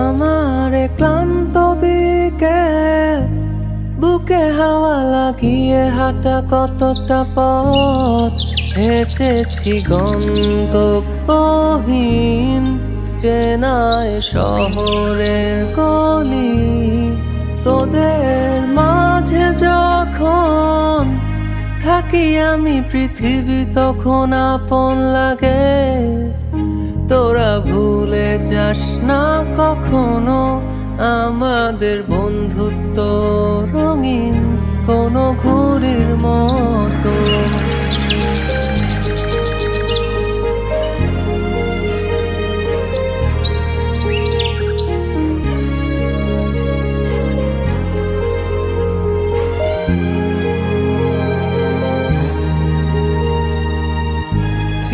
আমার ক্লান্ত বিকেল বুকে হাওয়া লাগিয়ে হাঁটা কতটা পথ? হেঁটেছি গন্তব্যহীন চেনায় শহরের গলি। তোদের মাঝে যখন থাকি আমি, পৃথিবী তখন আপন লাগে। তোরা ভুলে যাস না কখনো আমাদের বন্ধুত্ব রঙিন কোনো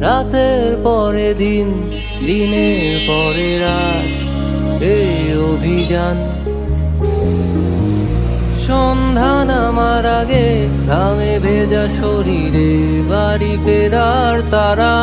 রাতের পরে দিন, দিনের পরে রাত, এই অভিযান। সন্ধ্যা আমার আগে ঘামে ভেজা শরীরে বাড়ি ফেরার তারা।